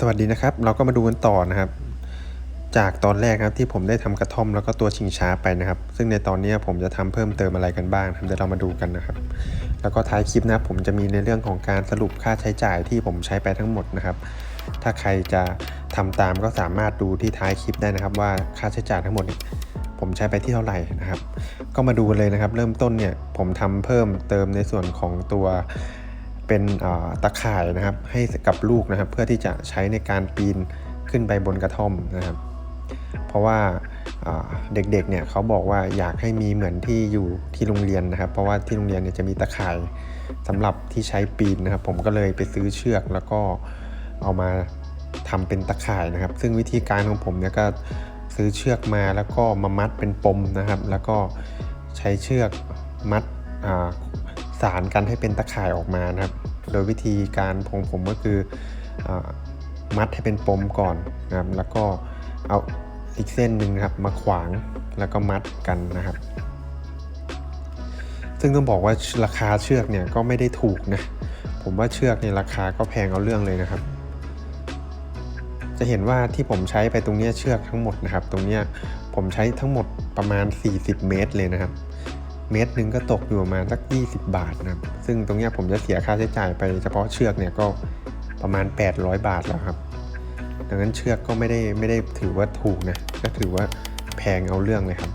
สวัสดีนะครับ เราก็มาดูกันต่อนะครับ จากตอนแรกครับที่ผมได้ทำกระท่อมแล้วก็ตัวชิงช้าไปนะครับ ซึ่งในตอนนี้ผมจะทำเพิ่มเติมอะไรกันบ้างเดี๋ยวเรามาดูกันนะครับ แล้วก็ท้ายคลิปนะผมจะมีในเรื่องของการสรุปค่าใช้จ่ายที่ผมใช้ไปทั้งหมดนะครับ ถ้าใครจะทำตามก็สามารถดูที่ท้ายคลิปได้นะครับ ว่าค่าใช้จ่ายทั้งหมด ผมใช้ไปที่เท่าไหร่นะครับ ก็มาดูกันเลยนะครับ เริ่มต้นเนี่ยผมทำเพิ่มเติมในส่วนของตัว เป็นตะข่ายนะครับให้กับลูกนะครับ เพื่อที่จะใช้ในการปีนขึ้นไปบนกระท่อมนะครับ เพราะว่าเด็กๆเนี่ยเขาบอกว่าอยากให้มีเหมือนที่อยู่ที่โรงเรียนนะครับ เพราะว่าที่โรงเรียนเนี่ยจะมีตะข่ายสำหรับที่ใช้ปีนนะครับ ผมก็เลยไปซื้อเชือกแล้วก็เอามาทำเป็นตะข่ายนะครับ ซึ่งวิธีการของผมเนี่ยก็ซื้อเชือกมาแล้วก็มามัดเป็นปมนะครับ แล้วก็ใช้เชือกมัด สารกันให้เป็นตะข่ายออกมานะครับ โดยวิธีการของผมก็คืออมัดให้เป็นปมก่อนนะครับ แล้วก็เอาอีกเส้นหนึ่งครับมาขวางแล้วก็มัดกันนะครับ ซึ่งต้องบอกว่าราคาเชือกเนี่ยก็ไม่ได้ถูกนะ ผมว่าเชือกในยราคาก็แพงเอาเรื่องเลยนะครับ จะเห็นว่าที่ผมใช้ไปตรงเนี้ยเชือกทั้งหมดนะครับ ตรงเนี้ยผมใช้ทั้งหมดประมาณ 40 เมตรเลยนะครับ เมตรหนึ่งก็ตกอยู่ประมาณสัก 20 บาทนะครับ ซึ่งตรงนี้ผมจะเสียค่าใช้จ่ายไปเฉพาะเชือกเนี่ยก็ประมาณ 800 บาทแล้วครับ ดังนั้นเชือกก็ไม่ได้ไม่ได้ถือว่าถูกนะ ก็ถือว่าแพงเอาเรื่องเลยครับ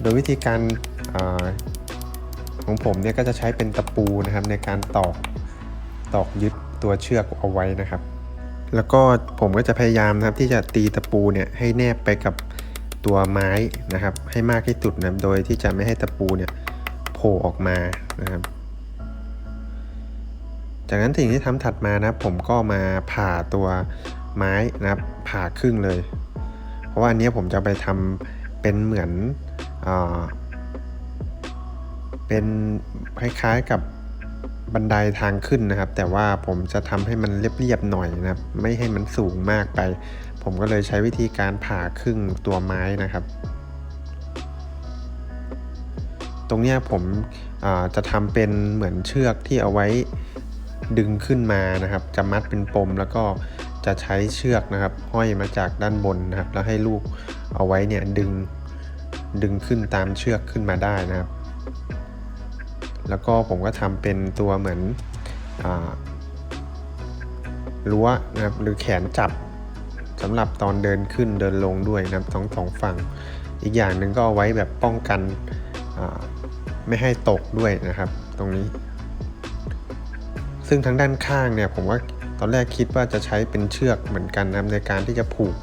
โดยวิธีการอาของผมเนี่ยก็จะใช้เป็นตะปูนะครับในการตอกตอกยึดตัวเชือกเอาไว้นะครับ แล้วก็ผมก็จะพยายามนะครับที่จะตีตะปูเนี่ยให้แนบไปกับ ตัวไม้นะครับ ให้มากที่สุดนะโดยที่จะไม่ให้ตะปูเนี่ยโผล่ออกมานะครับ จากนั้นสิ่งที่ทำถัดมานะผมก็มาผ่าตัวไม้นะครับ ผ่าครึ่งเลย เพราะว่าอันนี้ผมจะไปทำเป็นเหมือนอเป็นคล้ายๆกับบันไดทางขึ้นนะครับ แต่ว่าผมจะทำให้มันเรียบๆหน่อยนะครับ ไม่ให้มันสูงมากไปผมก็เลยใช้วิธีการผ่าครึ่งตัวไม้นะครับ ตรงนี้ผมจะทำเป็นเหมือนเชือกที่เอาไว้ดึงขึ้นมานะครับ จะมัดเป็นปมแล้วก็จะใช้เชือกนะครับ ห้อยมาจากด้านบนนะครับ แล้วให้ลูกเอาไว้เนี่ยดึงดึงขึ้นตามเชือกขึ้นมาได้นะครับ แล้วก็ผมก็ทำเป็นตัวเหมือนอรั้วนะครับหรือแขนจับ สำหรับตอนเดินขึ้นเดินลงด้วยนะครับทั้งสองฝั่ง อีกอย่างหนึ่งก็เอาไว้แบบป้องกันไม่ให้ตกด้วยนะครับ ตรงนี้ ซึ่งทั้งด้านข้างเนี่ยผมว่าตอนแรกคิดว่าจะใช้เป็นเชือกเหมือนกันนะครับในการที่จะผูก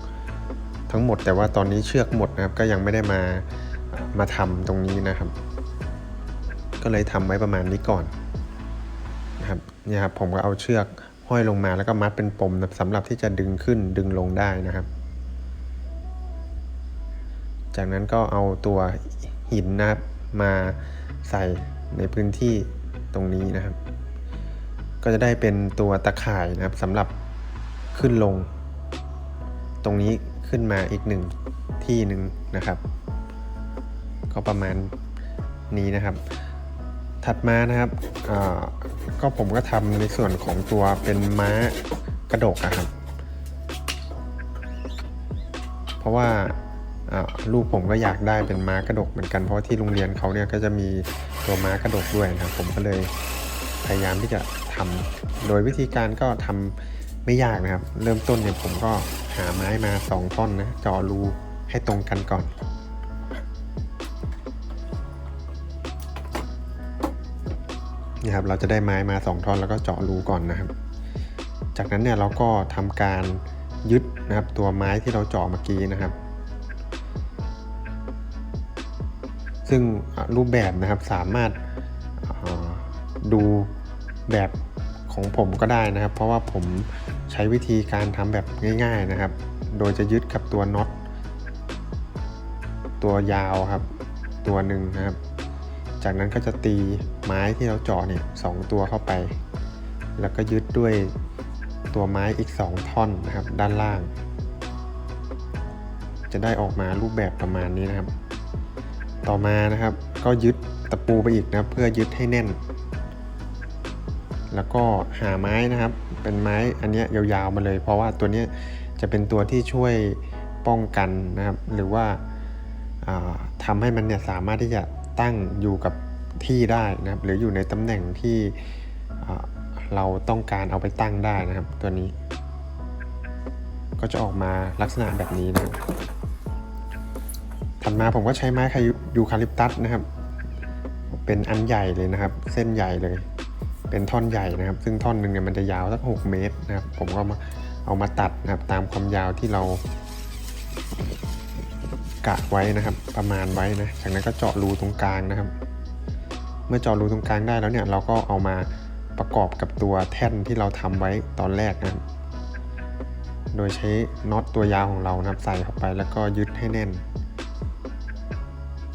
ทั้งหมด แต่ว่าตอนนี้เชือกหมดนะครับ ก็ยังไม่ได้มามาทำตรงนี้นะครับ ก็เลยทำไว้ประมาณนี้ก่อนนะครับเนี่ยครับผมก็เอาเชือก ห้อยลงมาแล้วก็มัดเป็นปมสำหรับที่จะดึงขึ้นดึงลงได้นะครับ จากนั้นก็เอาตัวหินนะครับมาใส่ในพื้นที่ตรงนี้นะครับ ก็จะได้เป็นตัวตะข่ายนะครับสำหรับขึ้นลง ตรงนี้ขึ้นมาอีกหนึ่งที่หนึ่งนะครับ ก็ประมาณนี้นะครับ ถัดมานะครับก็ผมก็ทำในส่วนของตัวเป็นม้ากระดกอะครับ เพราะว่าลูกผมก็อยากได้เป็นม้ากระดกเหมือนกันเพราะที่โรงเรียนเขาเนี่ยก็จะมีตัวม้ากระดกด้วยนะครับ ผมก็เลยพยายามที่จะทำโดยวิธีการก็ทำไม่ยากนะครับ เริ่มต้นเนี่ยผมก็หาไม้มาสองท่อนนะเจาะรูให้ตรงกันก่อน นี่ครับเราจะได้ไม้มาสองท่อนแล้วก็เจาะรูก่อนนะครับ จากนั้นเนี่ยเราก็ทำการยึดนะครับตัวไม้ที่เราเจาะเมื่อกี้นะครับ ซึ่งรูปแบบนะครับสามารถาดูแบบของผมก็ได้นะครับ เพราะว่าผมใช้วิธีการทำแบบง่าย ๆนะครับ โดยจะยึดกับตัวน็อตตัวยาวครับ ตัวหนึ่งนะครับ จากนั้นก็จะตีไม้ที่เราเจาะเนี่ยสองตัวเข้าไป แล้วก็ยึดด้วยตัวไม้อีก 2 ท่อนนะครับ ด้านล่าง จะได้ออกมารูปแบบประมาณนี้นะครับ ต่อมานะครับ ก็ยึดตะปูไปอีกนะเพื่อยึดให้แน่น แล้วก็หาไม้นะครับ เป็นไม้อันนี้ยาวๆมาเลย เพราะว่าตัวนี้จะเป็นตัวที่ช่วยป้องกันนะครับ หรือว่าอ่าทำให้มันเนี่ยสามารถที่จะ ตั้งอยู่กับที่ได้นะครับ หรืออยู่ในตำแหน่งที่เราต้องการเอาไปตั้งได้นะครับ ตัวนี้ ก็จะออกมาลักษณะแบบนี้นะถัดมาผมก็ใช้ไม้คายูคาลิปตัสนะครับ เป็นอันใหญ่เลยนะครับ เส้นใหญ่เลย เป็นท่อนใหญ่นะครับ ซึ่งท่อนหนึ่งเนี่ยมันจะยาวสัก6เมตรนะครับ ผมก็มาเอามาตัดนะครับ ตามความยาวที่เรา กะไว้นะครับ ประมาณไว้นะ จากนั้นก็เจาะรูตรงกลางนะครับ เมื่อเจาะรูตรงกลางได้แล้วเนี่ยเราก็เอามาประกอบกับตัวแท่นที่เราทำไว้ตอนแรกนะครับ โดยใช้น็อตตัวยาวของเรานะครับใส่เข้าไปแล้วก็ยึดให้แน่น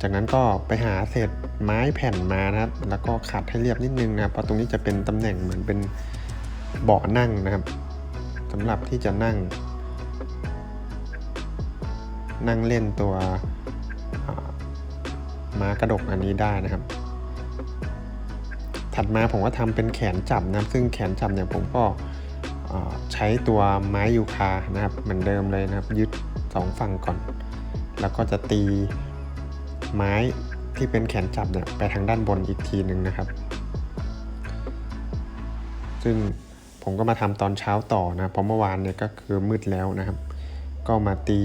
จากนั้นก็ไปหาเศษไม้แผ่นมานะครับ แล้วก็ขัดให้เรียบนิดนึงนะเพราะตรงนี้จะเป็นตำแหน่งเหมือนเป็นเบาะนั่งนะครับสำหรับที่จะนั่ง นั่งเล่นตัวม้ากระดกอันนี้ได้นะครับ ถัดมาผมก็ทำเป็นแขนจับนะซึ่งแขนจับเนี่ยผมก็อ่าใช้ตัวไม้ยูคานะครับ เหมือนเดิมเลยนะครับ ยึดสองฝั่งก่อน แล้วก็จะตีไม้ที่เป็นแขนจับเนี่ยไปทางด้านบนอีกทีหนึ่งนะครับ ซึ่งผมก็มาทำตอนเช้าต่อนะเพราะเมื่อวานเนี่ยก็คือมืดแล้วนะครับ ก็มาตี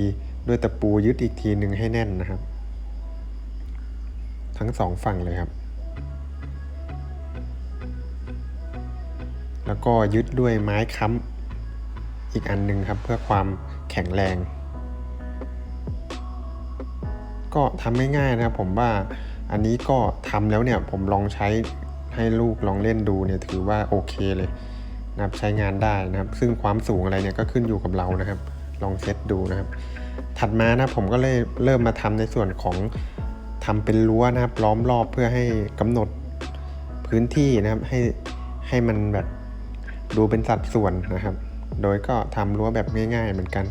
ด้วยตะปูยึดอีกทีหนึ่งให้แน่นนะครับ ทั้งสองฝั่งเลยครับ แล้วก็ยึดด้วยไม้ค้ำอีกอันหนึ่งครับ เพื่อความแข็งแรง ก็ทำง่ายนะครับผมว่าอันนี้ก็ทำแล้วเนี่ยผมลองใช้ให้ลูกลองเล่นดูเนี่ยถือว่าโอเคเลยนะครับใช้งานได้นะครับ ซึ่งความสูงอะไรเนี่ยก็ขึ้นอยู่กับเรานะครับ ลองเซตดูนะครับ ถัดมานะผมก็เลยเริ่มมาทำในส่วนของทำเป็นรั้วนะครับล้อมรอบเพื่อให้กำหนดพื้นที่นะครับให้ให้มันแบบดูเป็นสัดส่วนนะครับ โดยก็ทำรั้วแบบง่าย ๆ เหมือนกัน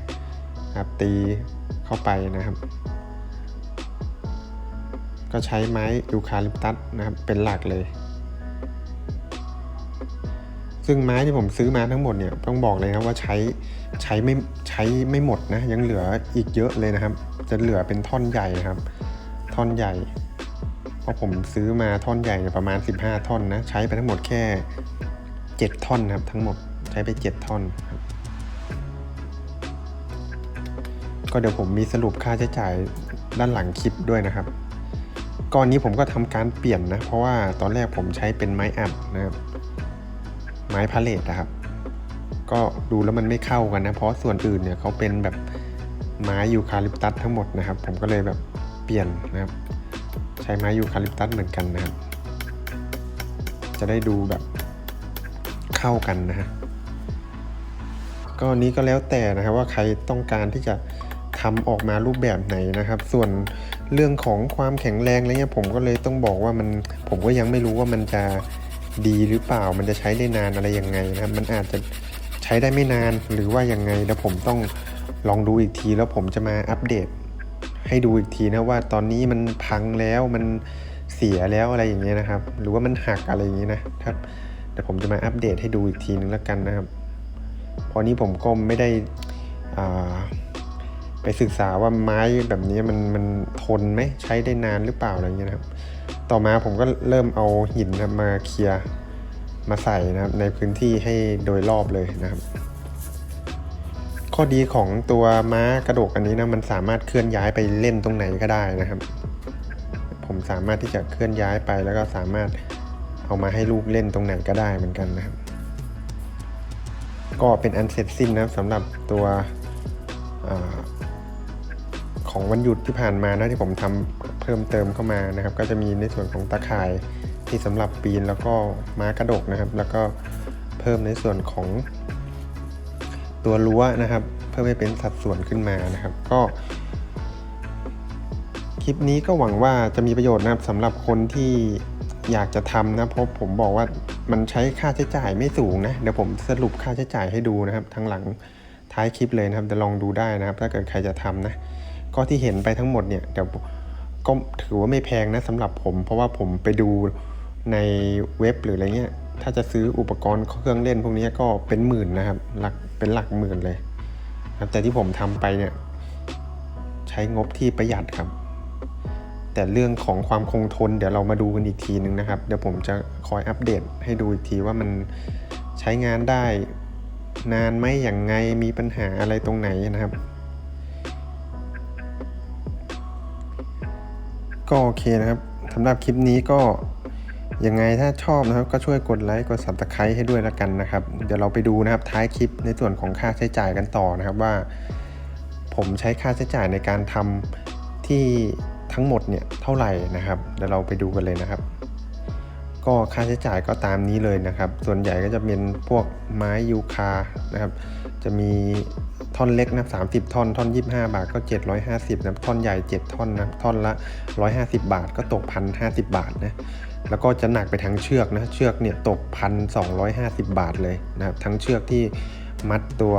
นะครับตีเข้าไปนะครับ ก็ใช้ไม้ยูคาลิปตัสนะครับเป็นหลักเลย ซึ่งไม้ที่ผมซื้อมาทั้งหมดเนี่ยต้องบอกเลยนะว่าใช้ใช้ไม่ใช้ไม่หมดนะยังเหลืออีกเยอะเลยนะครับ จะเหลือเป็นท่อนใหญ่ครับ ท่อนใหญ่เพราะผมซื้อมาท่อนใหญ่ประมาณ 15 ท่อนนะใช้ไปทั้งหมดแค่ 7 ท่อนนะครับ ทั้งหมดใช้ไป 7 ท่อนครับก็เดี๋ยวผมมีสรุปค่าใช้จ่ายด้านหลังคลิปด้วยนะครับก้อนนี้ผมก็ทำการเปลี่ยนนะ เพราะว่าตอนแรกผมใช้เป็นไม้อัดนะครับ ไม้พาเลทนะครับ ก็ดูแล้วมันไม่เข้ากันนะ เพราะส่วนอื่นเนี่ยเขาเป็นแบบไม้ยูคาลิปตัสทั้งหมดนะครับ ผมก็เลยแบบเปลี่ยนนะครับ ใช้ไม้ยูคาลิปตัสเหมือนกันนะครับ จะได้ดูแบบเข้ากันนะฮะก็อันนี้ก็แล้วแต่นะครับว่าใครต้องการที่จะทำออกมารูปแบบไหนนะครับ ส่วนเรื่องของความแข็งแรงอะไรเงี้ยผมก็เลยต้องบอกว่ามันผมก็ยังไม่รู้ว่ามันจะ ดีหรือเปล่า มันจะใช้ได้นานอะไรยังไงนะครับ มันอาจจะใช้ได้ไม่นานหรือว่ายังไงแล้วผมต้องลองดูอีกทีแล้วผมจะมาอัปเดต ให้ดูอีกทีนะว่าตอนนี้มันพังแล้วมันเสียแล้วอะไรอย่างเงี้ยนะครับ หรือว่ามันหักอะไรอย่างเงี้ยนะครับเดี๋ยวผมจะมาอัปเดตให้ดูอีกทีนึงแล้วกันนะครับพราะนี้ผมก็ไม่ได้อ่าไปศึกษาว่าไม้แบบนี้มันมันทนไหมใช้ได้นานหรือเปล่าอะไรเงี้ยนะครับ ต่อมาผมก็เริ่มเอาหินนะมาเคลียร์มาใส่นะครับในพื้นที่ให้โดยรอบเลยนะครับ ข้อดีของตัวม้ากระดกอันนี้นะมันสามารถเคลื่อนย้ายไปเล่นตรงไหนก็ได้นะครับ ผมสามารถที่จะเคลื่อนย้ายไปแล้วก็สามารถเอามาให้ลูกเล่นตรงไหนก็ได้เหมือนกันนะครับ ก็เป็นอันเสร็จสิ้นนะครับสำหรับตัวอของวันหยุดที่ผ่านมานะที่ผมทำ เพิ่มเติมเข้ามานะครับ ก็จะมีในส่วนของตะข่ายที่สำหรับปีนแล้วก็ม้ากระดกนะครับ แล้วก็เพิ่มในส่วนของตัวรั้วนะครับ เพื่อให้เป็นสัดส่วนขึ้นมานะครับ ก็คลิปนี้ก็หวังว่าจะมีประโยชน์นะครับสำหรับคนที่อยากจะทำนะเพราะผมบอกว่ามันใช้ค่าใช้จ่ายไม่สูงนะเดี๋ยวผมสรุปค่าใช้จ่ายให้ดูนะครับทั้งหลังท้ายคลิปเลยนะครับจะลองดูได้นะครับ ถ้าเกิดใครจะทำนะก็ที่เห็นไปทั้งหมดเนี่ยเดี๋ยว ก็ถือว่าไม่แพงนะสำหรับผม เพราะว่าผมไปดูในเว็บหรืออะไรเงี้ย ถ้าจะซื้ออุปกรณ์เครื่องเล่นพวกนี้ก็เป็นหมื่นนะครับหลักเป็นหลักหมื่นเลยครับแต่ที่ผมทำไปเนี่ย ใช้งบที่ประหยัดครับ แต่เรื่องของความคงทน เดี๋ยวเรามาดูกันอีกทีนึงนะครับ เดี๋ยวผมจะคอยอัปเดตให้ดูอีกทีว่ามันใช้งานได้ นานไหมอย่างไงมีปัญหาอะไรตรงไหนนะครับ ก็โอเคนะครับสำหรับคลิปนี้ก็ยังไงถ้าชอบนะครับ ก็ช่วยกดไลค์กด subscribe ให้ด้วยแล้วกันนะครับ เดี๋ยวเราไปดูนะครับท้ายคลิปในส่วนของค่าใช้จ่ายกันต่อนะครับว่า ผมใช้ค่าใช้จ่ายในการทำที่ทั้งหมดเนี่ยเท่าไหร่นะครับ เดี๋ยวเราไปดูกันเลยนะครับ ก็ค่าใช้จ่ายก็ตามนี้เลยนะครับ ส่วนใหญ่ก็จะเป็นพวกไม้ยูคานะครับ จะมีท่อนเล็กนะ30 ท่อน ท่อน 25 บาทก็ 750นะครับท่อนใหญ่ 7 ท่อนนะท่อนละ 150 บาทก็ตกพันห้บาทนะแล้วก็จะหนักไปทั้งเชือกนะเชือกเนี่ยตกพันสองบาทเลยนะครับทั้งเชือกที่มัดตัว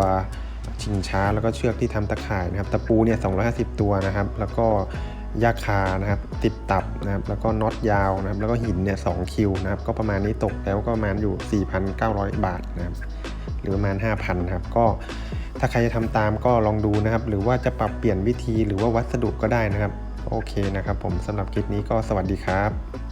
ชิงช้าแล้วก็เชือกที่ทำตะข่ายนะครับตะปูเนี่ย250 ตัวนะครับ แล้วก็ ยาคานะครับ ติดตับนะครับ แล้วก็น็อตยาวนะครับ แล้วก็หินเนี่ยสคิวนะครับ ก็ประมาณนี้ตกแล้วก็ประมาณอยู่ 4,900 บาทนะครับ หรือประมาณ 5,000ครับ ก็ถ้าใครจะทำตามก็ลองดูนะครับ หรือว่าจะปรับเปลี่ยนวิธีหรือว่าวัสดุก็ได้นะครับ โอเคนะครับ ผมสำหรับคลิปนี้ก็สวัสดีครับ